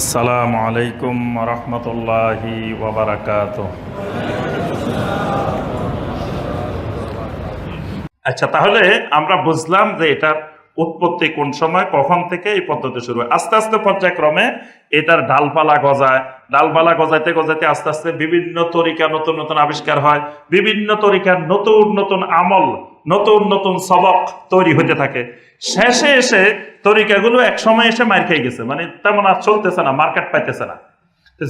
আসসালামু আলাইকুম রহমতুল্লাহি আচ্ছা তাহলে আমরা বুঝলাম যে এটার উৎপত্তি কোন সময়, কখন থেকে এই পদ্ধতি শুরু হয়। আস্তে আস্তে পর্যায়ক্রমে এটার ডালপালা গজায়। ডালপালা গজাইতে গজাইতে আস্তে আস্তে বিভিন্ন তরিকা নতুন নতুন আবিষ্কার হয়, বিভিন্ন তরিকার নতুন নতুন আমল, নতুন নতুন সবক তৈরি হতে থাকে। শেষে এসে তরিকাগুলো এক সময় এসে মার খেয়ে গেছে। মানে তেমন আর চলতেছে না মার্কেট পাইতেছে না।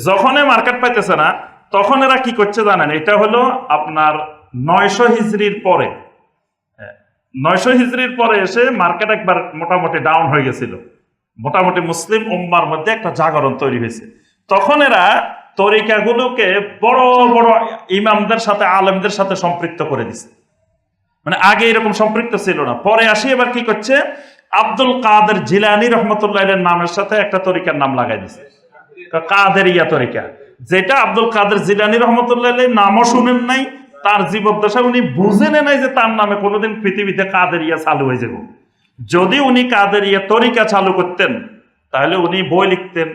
যখনই মার্কেট পাইতেছে না, তখন এরা কি করছে জানেন? এটা হলো আপনার নয়শো হিজড়ির পরে। নয়শো হিজড়ির পরে এসে মার্কেট একবার মোটামুটি ডাউন হয়ে গেছিল। মোটামুটি মুসলিম উম্মার মধ্যে একটা জাগরণ তৈরি হয়েছে। তখন এরা তরিকাগুলোকে বড় বড় ইমামদের সাথে, আলেমদের সাথে সম্পৃক্ত করে দিছে। মানে আগে এরকম সম্পৃক্ত ছিল না। পরে আসি, এবার কি করছে? আব্দুল কাদের জিলানি রহমতুল্লাহ নামের সাথে একটা তরিকার নাম লাগাই দিছে। কাদের ইয়া তরিকা। যেটা আব্দুল কাদের জিলানি রহমতুল্লাহ নামও শুনেন নাই, তার জীবদ্দশা উনি বুঝেন নাই যে তার নামে কোনোদিন পৃথিবীতে কাদের ইয়া চালু হয়ে যাব। যদি উনি কাদের ইয়া তরিকা চালু করতেন, তাহলে উনি বই লিখতেন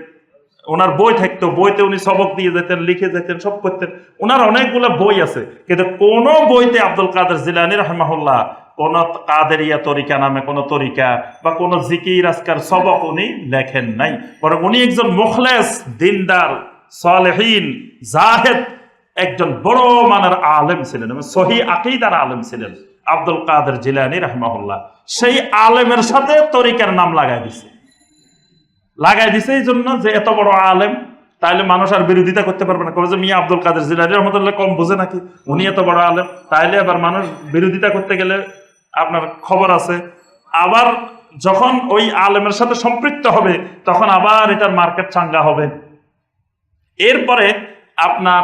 ওনার বই থাকতো, বইতে উনি সবক দিয়ে যেতেন, লিখে যেতেন, সব করতেন। ওনার অনেকগুলো বই আছে, কিন্তু কোন বইতে আব্দুল কাদের জিলানি রহমাহুল্লাহ, কোন কাদেরিয়া তরিকা নামে কোন তরিকা বা কোন জিকির, আজকার সবক উনি লেখেন নাই। বরং উনি একজন মুখলেস, দিনদার, সালেহীন, জাহেদ, একজন বড় মানের আলেম ছিলেন সহি আকিদার আলেম ছিলেন আব্দুল কাদের জিলানি রহমাহুল্লাহ। সেই আলেমের সাথে তরিকার নাম লাগাই দিছে। লাগাই দিছে এই জন্য যে এত বড় আলেম তাহলে মানুষ আর বিরোধিতা করতে পারবে না। কবে যে মিয়া আব্দুল কাদের জিলানি রহমতুল্লাহ কম বোঝে নাকি? উনি এত বড় আলেম তাহলে আবার মানুষ বিরোধিতা করতে গেলে আপনার খবর আছে। আবার যখন ওই আলেমের সাথে সম্পৃক্ত হবে, তখন আবার এটার মার্কেট চাঙ্গা হবে। এরপরে আপনার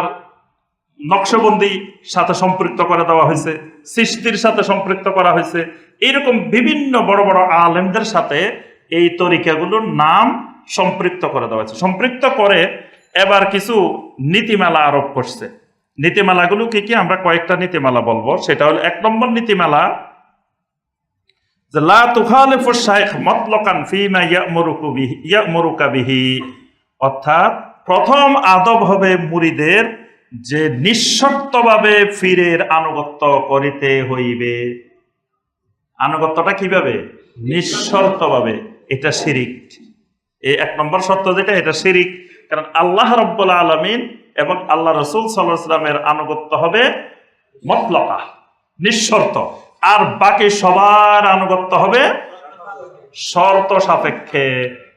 নকশবন্দি সাথে সম্পৃক্ত করে দেওয়া হয়েছে, সৃষ্টির সাথে সম্পৃক্ত করা হয়েছে। এরকম বিভিন্ন বড় বড় আলেমদের সাথে এই তরিকাগুলোর নাম সম্পৃক্ত করে দেওয়া হয়েছে। সম্পৃক্ত করে এবার কিছু নীতিমালা আরোপ করছে। নীতিমালাগুলো কি কি? আমরা কয়েকটা নীতিমালা বলব। সেটা হলো এক নম্বর নীতিমালা যে, লা তুখালিফু শাইখ মতলকান ফিমা ইয়ামুরুকু বিহি, ইয়ামুরুকা বিহি। অর্থাৎ প্রথম আদব হবে মুরিদের যে নিঃশর্তভাবে ফিরের আনুগত্য করিতে হইবে। আনুগত্যটা কীভাবে? নিঃশর্তভাবে। এটা শিরিক। এই এক নম্বর শর্ত যেটা, এটা শিরিক। কারণ আল্লাহ রব্বুল আলমিন এবং আল্লাহ রসুল সাল্লামের আনুগত্য হবে মতলকা, নিঃশর্ত। আর বাকি সবার আনুগত্য হবে শর্ত সাপেক্ষে।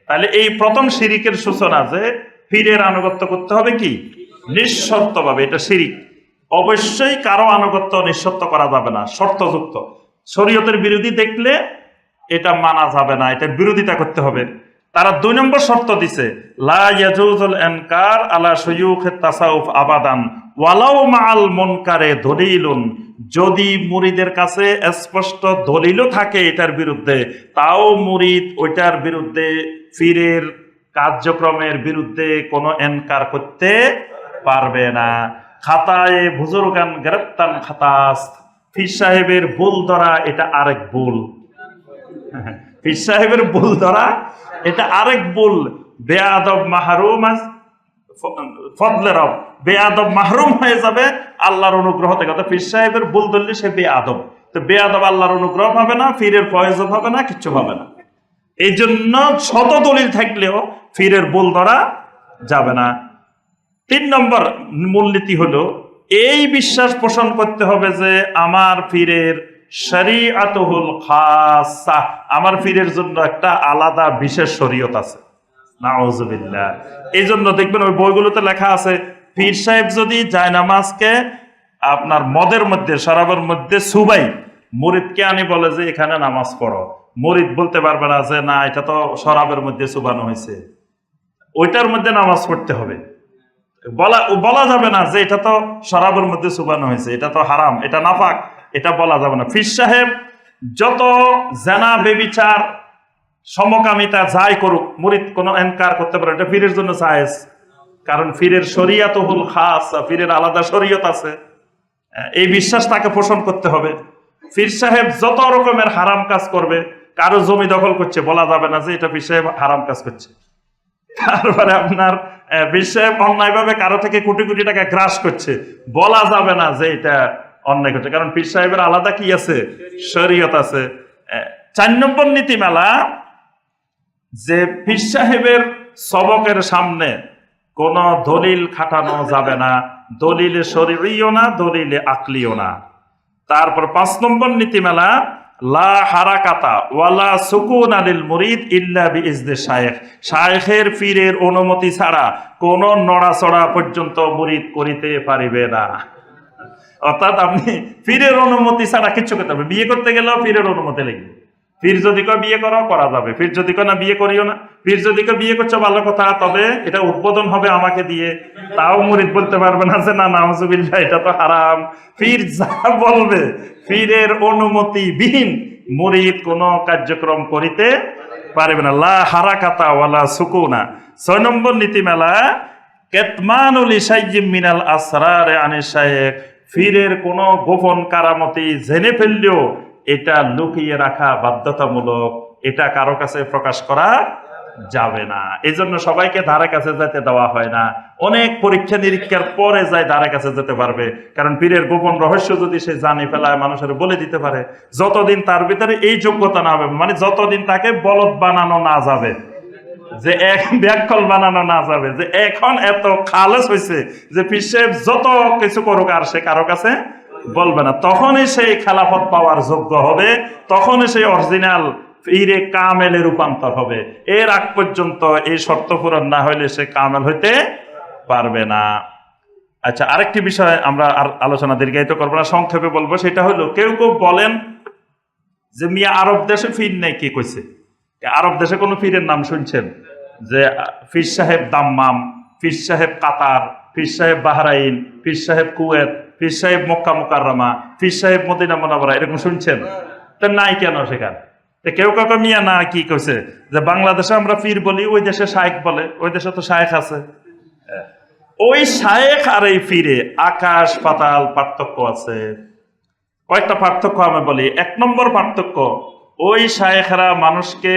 তাহলে এই প্রথম শিরিকের সূচনা যে ফিরের আনুগত্য করতে হবে কি? নিঃশর্তভাবে, এটা শিরিক। অবশ্যই কারও আনুগত্য নিঃশর্ত করা যাবে না, শর্তযুক্ত। শরীয়তের বিরোধী দেখলে এটা মানা যাবে না, এটা বিরোধিতা করতে হবে। তারা দুই নম্বর শর্ত দিছে এনকার আলা যদি মুরিদের কাছে স্পষ্ট দলিলও থাকে এটার বিরুদ্ধে, তাও মুরিদ ওইটার বিরুদ্ধে, ফিরের কার্যক্রমের বিরুদ্ধে কোনো এনকার করতে পারবে না। খাতায় বুজুর্গান গ্রেপ্তান খাতাস ফির সাহেবের ভুল ধরা এটা আরেক ভুল। পীর সাহেবের ভুল ধরা, এটা আরেক ভুল বেয়াদব মাহরুম ফদলের বেয়াদব মাহরুম হয়ে যাবে আল্লাহর অনুগ্রহ থেকে। পীর সাহেবের ভুল ধরলে সে বেয়াদব। তো বেয়াদব আল্লাহর অনুগ্রহ পাবে না ফিরের ফয়েজ হবে না, কিচ্ছু পাবে না। এই জন্য শত দলিল থাকলেও ফিরের ভুল ধরা যাবে না। তিন নম্বর মূলনীতি হলো, এই বিশ্বাস পোষণ করতে হবে যে আমার ফিরের শরিয়াতুল খাসা। আমার ফিরের জন্য একটা আলাদা বিশেষ শরীয়ত আছে। নাউজুবিল্লাহ। এই জন্য দেখবেন ওই বইগুলোতে লেখা আছে, পীর সাহেব যদি জায়নামাজকে আপনার মদের মধ্যে, শরাবের মধ্যে সুবাই, মরিদকে আনি বলে যে, এখানে নামাজ পড়ো। মরিদ বলতে পারবে না যে, না, এটা তো শরাবের মধ্যে সুবানো হয়েছে। ওইটার মধ্যে নামাজ পড়তে হবে। বলা বলা যাবে না যে, এটা তো শরাবের মধ্যে সুবানো হয়েছে, এটা তো হারাম, এটা নাফাক। এটা বলা যাবে না। ফির সাহেব যত জেনা বেবিচার সমকামিতা যাই করুক মুরিদ কোনো এনকার করতে পারে এটা ফিরের জন্য জায়েজ। কারণ ফিরের শরিয়াত হুল খাস ফিরের আলাদা শরীয়ত আছে। এই বিশ্বাস তাকে পোষণ করতে হবে। ফির সাহেব যত রকমের হারাম কাজ করবে কারও জমি দখল করছে বলা যাবে না যে এটা ফির সাহেব হারাম কাজ করছে। তারপরে আপনার আহ, বিশ্বে অন্যায়ভাবে কারও থেকে কোটি কোটি টাকা গ্রাস করছে। বলা যাবে না যে এটা অন্যায় করছে। কারণ পীর সাহেবের আলাদা কি আছে? শরীয়ত আছে। চার নম্বর নীতিমালা, যে পীর সাহেবের সবকের সামনে কোন দলিল খাটানো যাবে না। দলিলে শরীরীয় না, দলিলে আকলিও না। তারপর পাঁচ নম্বর নীতিমালা, লা হারাকাতা ওয়ালা সুকুন আলিল মুরিদ ইল্লা বিইজনে শায়েখ। শায়েখের পীরের অনুমতি ছাড়া কোন নড়াচড়া পর্যন্ত মুরিদ করিতে পারিবে না। অর্থাৎ আপনি ফিরের অনুমতি ছাড়া কিচ্ছু করতে হবে বিয়ে করতে গেলেও ফিরের অনুমতি লাগবে। পীর যদি কয় বিয়ে করো, করা যাবে। পীর যদি কয় না, বিয়ে করিও না। পীর যদি কয় বিয়ে করছ, ভালো কথা, তবে এটা উদ্বোধন হবে আমাকে দিয়ে। তাও মুরিদ বলতে পারবে না যে, না নামজুবিল্লাহ এটা তো হারাম। পীর যা বলবে পীরের অনুমতি বিহীন মুরিদ কোনো কার্যক্রম করিতে পারবে না। লা হারাকাতা ওয়ালা সুকুনা। ছয় নম্বর নীতিমেলা, কেতমানুল ইসাইয়িম মিনাল আসরার আনে শায়েখ। ফিরের কোন গোপন কারামতি জেনে ফেললেও এটা লুকিয়ে রাখা বাধ্যতামূলক, এটা কারও কাছে প্রকাশ করা যাবে না। এই জন্য সবাইকে ধারে কাছে যেতে দেওয়া হয় না। অনেক পরীক্ষা নিরীক্ষার পরে যায় ধারে কাছে যেতে পারবে। কারণ পীরের গোপন রহস্য যদি সে জানে ফেলায়, মানুষের বলে দিতে পারে, যতদিন তার ভিতরে এই যোগ্যতা না হবে মানে যতদিন তাকে বলদ বানানো না যাবে যে এক ব্যাকল বানানো না যাবে, যে এখন এত খালেস হয়েছে যে পিসেব যত কিছু করুক আর সে কারও কাছে বলবে না। তখনই সেই খেলাফত পাওয়ার যোগ্য হবে, তখনই সেই অরিজিনাল ফিরে কামেলে রূপান্তর হবে। এর আগ পর্যন্ত এই শর্ত পূরণ না হইলে সে কামেল হইতে পারবে না। আচ্ছা আরেকটি বিষয় আমরা আর আলোচনা দীর্ঘায়িত করব না, সংক্ষেপে বলব, সেটা হলো, কেউ কেউ বলেন যে মিয়া আরব দেশে ফির নেই কে কইছে? আরব দেশে কোনো ফিরের নাম শুনছেন? যে ফির সাহেব দাম্মাম ফির সাহেব কাতার ফির সাহেব বাহরাইন ফির সাহেব কুয়েত ফির সাহেব মক্কা মুকাররমা ফির সাহেব মদিনা মোনাবরা এরকম শুনছেন? তো নাই কেন সেখানে? কেউ কাউকে মিয়া না কি কইছে? যে বাংলাদেশে আমরা ফির বলি, ওই দেশে শায়েক বলে, ওই দেশে তো শায়েক আছে। ওই শায়েক আর এই ফিরে আকাশ পাতাল পার্থক্য আছে। কয়েকটা পার্থক্য আমি বলি। এক নম্বর পার্থক্য ওই শায়েখরা মানুষকে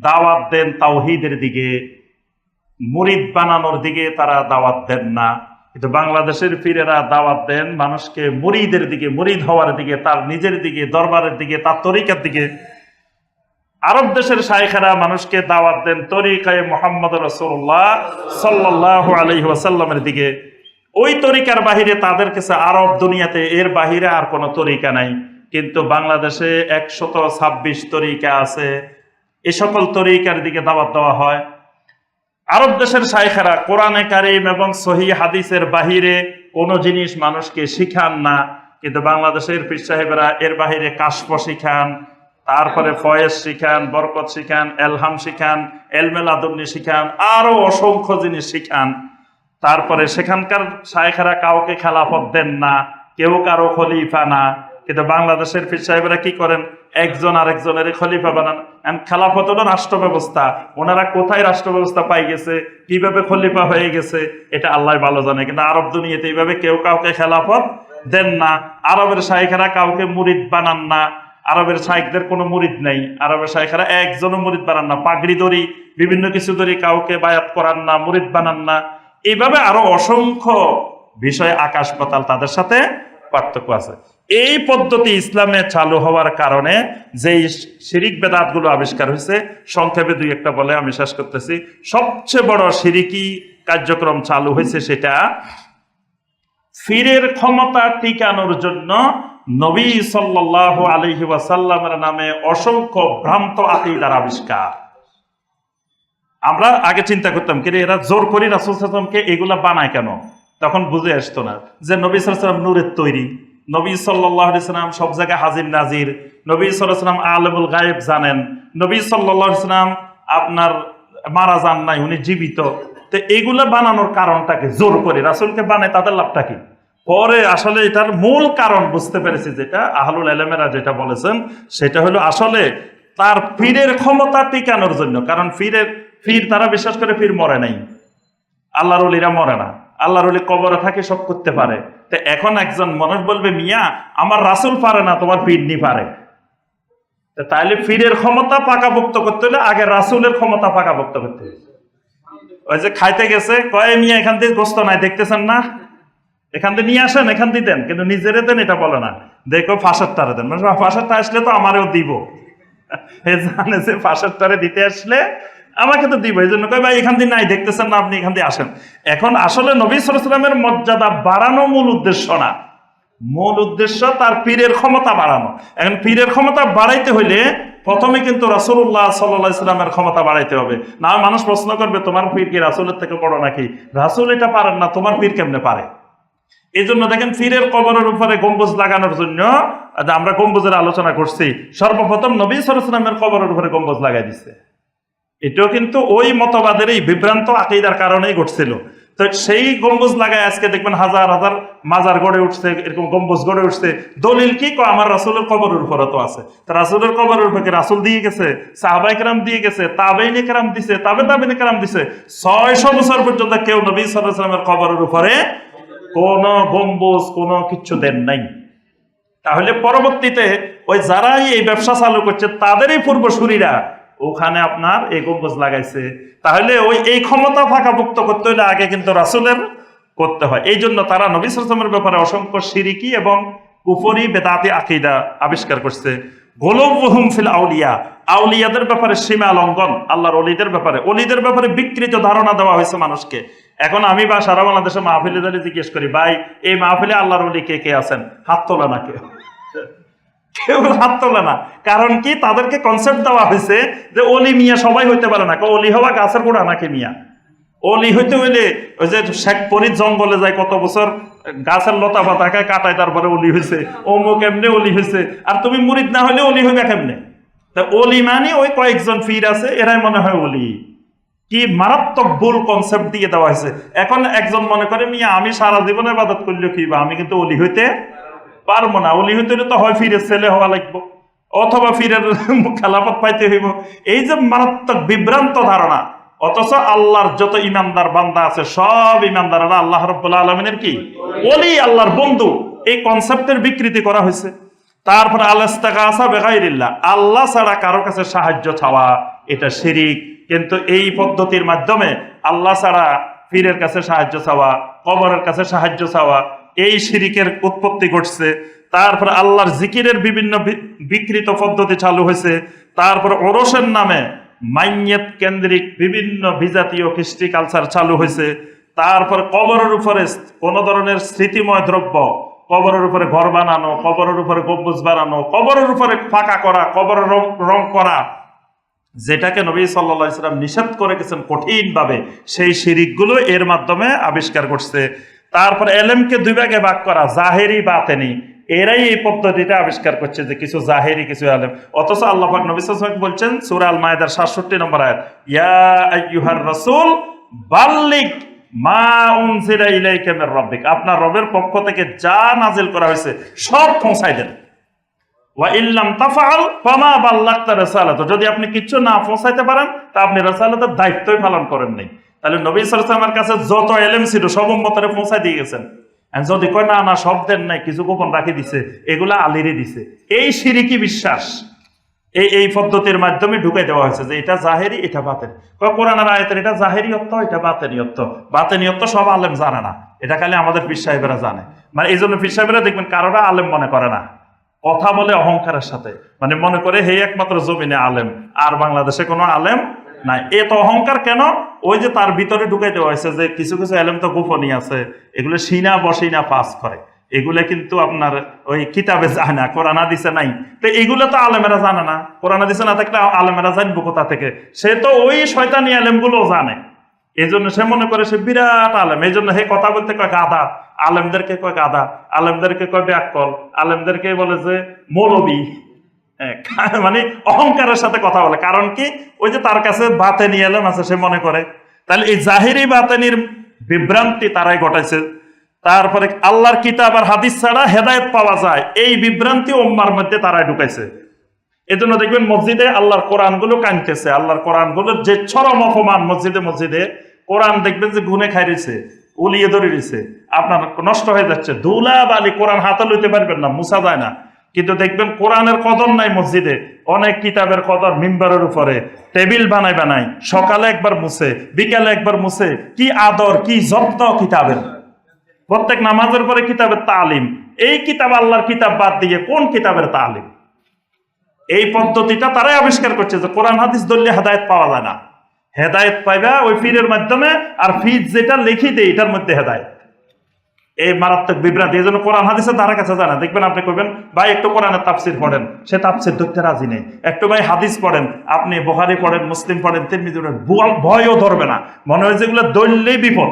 দাওয়াত দেন তাওহিদের দিকে, মুরিদ বানানোর দিকে তারা দাওয়াত দেন না। কিন্তু বাংলাদেশের ফিরেরা দাওয়াত দেন মানুষকে মুরিদের দিকে, মুরিদ হওয়ার দিকে, তার নিজের দিকে, দরবারের দিকে, তার তরিকার দিকে। আরব দেশের শায়েখেরা মানুষকে দাওয়াত দেন তরিকায় মোহাম্মদ রসুল্লাহ সাল্লাহ আলহি ওয়াসাল্লামের দিকে। ওই তরিকার বাহিরে তাদের কাছে আরব দুনিয়াতে এর বাহিরে আর কোনো তরিকা নাই। কিন্তু বাংলাদেশে একশত ছাব্বিশ তরিকা আছে। এ সকল তরিকার দিকে দাওয়াত দেওয়া হয়। আরব দেশের শাইখেরা কোরআনে কারিম এবং সহি হাদিসের বাহিরে কোনো জিনিস মানুষকে শিখান না। কিন্তু বাংলাদেশের পীর সাহেবেরা এর বাহিরে কাশপ শিখান, তারপরে ফয়েজ শিখান, বরকত শিখান, এলহাম শিখান এলমেলাদুন্নি শিখান, আরও অসংখ্য জিনিস শিখান। তারপরে সেখানকার শায়েখেরা কাউকে খেলাফত দেন না, কেউ কারও খলিফা না। কিন্তু বাংলাদেশের পীর সাহেবেরা কি করেন? একজন আরেকজনের খলিফা বানান। খেলাফত হলো রাষ্ট্র ব্যবস্থা ওনারা কোথায় রাষ্ট্র ব্যবস্থা পাই গেছে? কীভাবে খলিফা হয়ে গেছে? এটা আল্লাহ ভালো জানে। কিন্তু আরব দুনিয়াতে এইভাবে কেউ কাউকে খেলাফত দেন না। আরবের শাহেখেরা কাউকে মুরিদ বানান না। আরবের শাহেকদের কোনো মুরিদ নেই। আরবের শাহেখেরা একজনও মুরিদ বানান না। পাগড়ি দড়ি, বিভিন্ন কিছু দড়ি কাউকে বায়াত করান না, মুরিদ বানান না। এইভাবে আরও অসংখ্য বিষয় আকাশ পাতাল তাদের সাথে পার্থক্য আছে। এই পদ্ধতি ইসলামে চালু হওয়ার কারণে যে শিরিক বেদাতগুলো আবিষ্কার হয়েছে, সংক্ষেপে দুই একটা বলে আমি শেষ করতেছি। সবচেয়ে বড় শিরিকি কার্যক্রম চালু হয়েছে সেটা ফিরের ক্ষমতা টিকানোর জন্য নবী সাল্লাল্লাহু আলাইহি ওয়াসাল্লামের নামে অসংখ্য ভ্রান্ত আকিদার আবিষ্কার। আমরা আগে চিন্তা করতাম কিন্তু এরা জোর করি রাসুল সাল্লামকে এগুলা বানায় কেন? তখন বুঝে আসতো না যে নবী সাল্লাম নূরের তৈরি। নবী সাল্লাম সব জায়গায় হাজির নাজির। নবী সাল্লাম আলমুল গায়েব জানেন। নবী সাল্লাম আপনার মারা যান নাই, উনি জীবিত। তো এগুলা বানানোর কারণটাকে জোর করে রাসুলকে বানায় তাদের লাভটা কি? পরে আসলে এটার মূল কারণ বুঝতে পেরেছি যেটা আহলুল এলেমেরা যেটা বলেছেন, সেটা হলো আসলে তার ফিরের ক্ষমতা টিকানোর জন্য। কারণ ফিরের ফির তারা বিশ্বাস করে ফির মরে নাই। আল্লাহর মরে না। আল্লাহর কবরে থাকে, সব করতে পারে। তো এখন একজন মানুষ বলবে, মিয়া, আমার রাসুল পারে না, তোমার পিডনি পারে। তো তাইলে ফিরের ক্ষমতা পাকাভুক্ত করতে হলে আগে রাসুলের ক্ষমতা পাকাভুক্ত করতে হবে। ওই যে খাইতে গেছে, কয়, মিয়া, এখান থেকে গোস্ত নাই, দেখতেছেন না? এখান থেকে নিয়ে আসেন, এখান দিয়ে দেন। কিন্তু নিজেরে দেন, এটা বলে না। দেখো ফাঁসার তারে দেন। মানে ফাঁসার তার আসলে তো আমারও দিব। জানে যে ফাঁসার তারে দিতে আসলে আমাকে তো দিব, এই জন্য কয়, ভাই, এখান দিয়ে নাই, দেখতেছেন না আপনি, এখান দিয়ে আসেন। এখন আসলে নবী সালামের মর্যাদা বাড়ানো মূল উদ্দেশ্য না। মূল উদ্দেশ্য তার পীরের ক্ষমতা বাড়ানো। এখন পীরের ক্ষমতা বাড়াইতে হইলে প্রথমে কিন্তু রাসুল্লাহ সাল্লাহ ইসলামের ক্ষমতা বাড়াইতে হবে। না, মানুষ প্রশ্ন করবে, তোমার পীর কি রাসুলের থেকে বড় নাকি? রাসুল এটা পারেন না, তোমার পীর কেমনে পারে? এই জন্য দেখেন পীরের কবরের উপরে গম্বুজ লাগানোর জন্য, আমরা গম্বুজের আলোচনা করছি। সর্বপ্রথম নবী সরসলামের কবরের উপরে গম্বুজ লাগাই দিচ্ছে এটাও কিন্তু ওই মতবাদের এই বিভ্রান্ত আকিদার কারণেই ঘটছিল। তো সেই গম্বুজ লাগায় আজকে দেখবেন হাজার হাজার মাজার গড়ে উঠছে, এরকম গম্বুজ গড়ে উঠছে। দলিল কি? আমার রাসুলের কবরের উপরে তো আছে। তো রাসুলের কবরের উপরে রাসুল দিয়ে গেছে? সাহাবাই কেরাম দিয়ে গেছে? তাবেইনে কেরাম দিছে? তাবে তাবেইনে কেরাম দিছে? ছয়শো বছর পর্যন্ত কেউ নবী সাল্লামের কবরের উপরে কোন গম্বুজ, কোন কিছু দেন নাই। তাহলে পরবর্তীতে ওই যারাই এই ব্যবসা চালু করছে, তাদেরই পূর্বসূরীরা ওখানে আপনার এই গম্বুজ লাগাইছে। তাহলে ওই এই ক্ষমতা ফাঁকাভুক্ত করতে হলে আগে কিন্তু রাসুলের করতে হয়। এই জন্য তারা নবী ব্যাপারে অসংখ্য সিরিকি এবং কুফরি বেদাতি আকিদা আবিষ্কার করছে। গোলবহুম ফিল আউলিয়া। আউলিয়াদের ব্যাপারে সীমা লঙ্ঘন, আল্লাহর অলিদের ব্যাপারে। অলিদের ব্যাপারে বিকৃত ধারণা দেওয়া হয়েছে মানুষকে। এখন আমি বা সারা বাংলাদেশে মাহফিলে জিজ্ঞেস করি, ভাই, এই মাহফিলে আল্লাহর অলি কে কে আছেন? হাত তোলা না কেউ। কেউ হাত তোলে না। কারণ কি? তাদেরকে কনসেপ্ট দেওয়া হয়েছে যে অলি মিয়া সবাই হইতে পারে না। অলি হওয়া গাছের গোড়া নাকি মিয়া? অলি হইতে হইলে ওই যে শেখ পরিত জঙ্গলে যায় কত বছর, গাছের লতা পাতাকে কাটায়, তারপরে অলি হয়েছে অমুক এমনি অলি হয়েছে আর তুমি মুরিদ না হলে অলি হইবে কেমনে? তা অলি মানে ওই কয়েকজন ফির আছে, এরাই মনে হয় অলি। কি মারাত্মক ভুল কনসেপ্ট দিয়ে দেওয়া হয়েছে। এখন একজন মনে করে, মিয়া, আমি সারা জীবনে বাদত করলে কি বা? আমি কিন্তু অলি হইতে পারব না। অলি হইতে তো হয় ফিরে, ছেলে হওয়া লাগবো। অথবা ফিরের খেলাপথ পাইতে হইব। এই যে মারাত্মক বিভ্রান্ত ধারণা, অথচ আল্লাহর যত ইমানদার বান্দা আছে, সব ইমানদাররা আল্লাহ রব্বুল্লাহ আলমিনের কি? অলি আল্লাহর বন্ধু। এই কনসেপ্টের বিকৃতি করা হয়েছে। তারপর আল্লাহ আসা বেগাইল্লাহ আল্লাহ ছাড়া কারও কাছে সাহায্য চাওয়া, এটা শিরিক। কিন্তু এই পদ্ধতির মাধ্যমে আল্লাহ ছাড়া পীরের কাছে সাহায্য চাওয়া, কবরের কাছে সাহায্য চাওয়া এই শিরিকের উৎপত্তি ঘটছে। তারপর আল্লাহর জিকিরের বিভিন্ন বিকৃত পদ্ধতি চালু হয়েছে। তারপর ওরসের নামে মাইয়েত কেন্দ্রিক বিভিন্ন বিজাতীয় কৃষ্টি কালচার চালু হয়েছে। তারপর কবরের উপরে কোন ধরনের স্মৃতিময় দ্রব্য, কবরের উপরে ঘর বানানো, কবরের উপরে গম্বুজ বানানো, কবরের উপরে ফাঁকা করা, কবরের রং রং করা, যেটাকে নবী সাল্লা ইসলাম নিষেধ করে গেছেন কঠিনভাবে, সেই শিরিকগুলো এর মাধ্যমে আবিষ্কার করছে। তারপর এলেমকে দুই ভাগে ভাগ করা, জাহেরি, বাতেনি। এরাই এই পদ্ধতিটা আবিষ্কার করছে যে কিছু জাহেরি, কিছু আলেম অথচ আল্লাহ পাক নবী সাল্লাল্লাহু আলাইহি ওয়াসাল্লাম বলছেন সুরাল মায়েদার 67 নম্বর আয়াত, ইয়া আইয়ুহার রাসূল, বাল্লিগ মা উনজিলা ইলাইকা মির রাব্বিক। আপনার রবের পক্ষ থেকে যা নাজিল করা হয়েছে, সব পৌঁছাই দেন। ওয়া ইল্লাম তাফআল ফামা বাল্লাগতা যদি আপনি কিছু না পৌঁছাইতে পারেন, তা আপনি রিসালাতের দায়িত্বই পালন করেন নাই। তাহলে নবী ওয়াসাল্লামের কাছে যত এলেম ছিল সব উম্মতরে পৌঁছাই দিয়ে গেছেন। যদি কয়, না না, সব দেন নাই, কিছু গোপন রাখি দিছে, এগুলা আলিরে দিছে। এই সিরিকি বিশ্বাস, এই এই পদ্ধতির মাধ্যমে ঢুকাই দেওয়া হয়েছে যে এটা জাহেরি, এটা বাতেন। কোরআনের আয়তের, এটা জাহেরি অর্থ এটা বাতেনি অর্থ বাতেনি অর্থ সব আলেম জানে না। এটা খালি আমাদের পীর সাহেবেরা জানে। মানে এই জন্য পীর সাহেবেরা দেখবেন কারোরা আলেম মনে করে না। কথা বলে অহংকারের সাথে। মানে মনে করে, হে একমাত্র জমিনে আলেম, আর বাংলাদেশে কোনো আলেম নাই। এত অহংকার কেন? ওই যে তার ভিতরে ঢুকাই দেওয়া হয়েছে যে কিছু কিছু আলেম তো গোপনই আছে, এগুলো সিনা বসিনা পাস করে। এগুলো কিন্তু আপনার ওই কিতাবে যায় না কোরআনা দিছে নাই। তো এগুলো তো আলেমেরা জানে না। কোরআনা দিছে না থাকলে আলেমেরা জানব কোথা থেকে? সে তো ওই শয়তানি আলেমগুলো জানে। এই জন্য সে মনে করে সে বিরাট আলেম। এই জন্য হে কথা বলতে কয় গাধা। আলেমদেরকে কয় গাধা। আলেমদেরকে কয় ব্যাকল। আলেমদেরকে বলে যে মৌলবী। মানে অহংকারের সাথে কথা বলে। কারণ কি? ওই যে তার কাছে বাতেনি এলেম আছে, সে মনে করে। তাহলে এই জাহিরি বাতেনির বিভ্রান্তি তারাই ঘটাইছে। তারপরে আল্লাহর কিতাব আর হাদিস ছাড়া হেদায়েত পাওয়া যায়। এই বিভ্রান্তি ওম্মার মধ্যে তারাই ঢুকাইছে। এজন্য দেখবেন মসজিদে আল্লাহর কোরআনগুলো কানতেছে আল্লাহর কোরআনগুলোর যে চরম অপমান মসজিদে মসজিদে, কোরআন দেখবেন যে গুনে খাই রয়েছে উলিয়ে ধরে রয়েছে আপনার নষ্ট হয়ে যাচ্ছে। ধুলা বালি কোরআন হাতে লইতে পারবেন না, মুছা যায় না। কিন্তু দেখবেন কোরআনের কদর নাই মসজিদে, অনেক কিতাবের কদর মিম্বারের উপরে, টেবিল বানাই বানাই সকালে একবার মুছে, বিকালে একবার মুছে, কি আদর, কি যত্ন কিতাবের। প্রত্যেক নামাজের পরে কিতাবের তালিম, এই কিতাব আল্লাহর কিতাব বাদ দিয়ে কোন কিতাবের তালিম? এই পদ্ধতিটা তারাই আবিষ্কার করছে যে কোরআন, হাদিস দলীয় হেদায়ত পাওয়া যায় না। হেদায়ত পাইবা ওই ফিরের মাধ্যমে, আর ফিজ যেটা লিখি দেয় এটার মধ্যে হেদায়ত। এই মারাত্মক বিভ্রান্তি এই জন্য কোরআন হাদিসের ধারা কাছে জানা দেখবেন আপনি, কইবেন, ভাই, একটু কোরআনের তাফসির পড়েন। সে তাফসির ধরতে রাজি নেই। একটু ভাই হাদিস পড়েন। আপনি বোহারি পড়েন, মুসলিম পড়েন, তিরমিজি পড়েন ভয়ও ধরবে না। মনে হয় যেগুলো দৈল্যই বিপদ।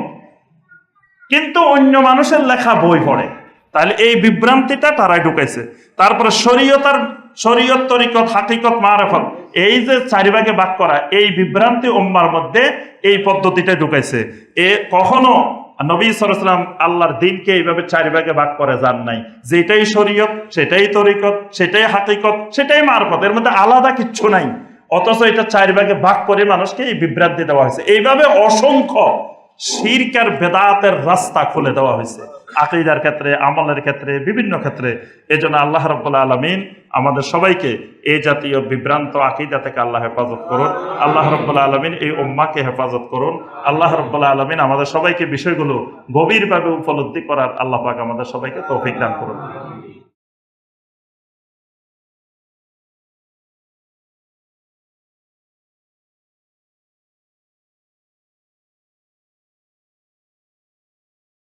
কিন্তু অন্য মানুষের লেখা বই পড়ে। তাহলে এই বিভ্রান্তিটা তারাই ঢুকাইছে। তারপরে শরীয়তার শরীয়ত, তরিকত, হাকিকত, মারাফত, এই যে চারিভাগে ভাগ করা, এই বিভ্রান্তি উম্মার মধ্যে এই পদ্ধতিটা ঢুকাইছে। এ কখনো নবী সরাম আল্লাহর দিনকে এইভাবে চারি ভাগে ভাগ করে যান নাই। যেটাই শরীয়ত, সেটাই তরিকত, সেটাই হাকিকত, সেটাই মারফত, এর মধ্যে আলাদা কিচ্ছু নাই। অথচ এটা চারি ভাগে ভাগ করে মানুষকে এই বিভ্রান্তি দেওয়া হয়েছে। এইভাবে অসংখ্য শিরকার বেদাতের রাস্তা খুলে দেওয়া হয়েছে। আকিদার ক্ষেত্রে, আমলের ক্ষেত্রে, বিভিন্ন ক্ষেত্রে, এই জন্য আল্লাহ রব্বুল্লা আলমিন আমাদের সবাইকে এই জাতীয় বিভ্রান্ত আকিদা থেকে আল্লাহ হেফাজত করুন। আল্লাহ রব্বুল্লা আলমিন এই উম্মাকে হেফাজত করুন। আল্লাহ রব্বুল্লা আলমিন আমাদের সবাইকে বিষয়গুলো গভীরভাবে উপলব্ধি করার আল্লাহ পাক আমাদের সবাইকে তৌফিক দান করুন।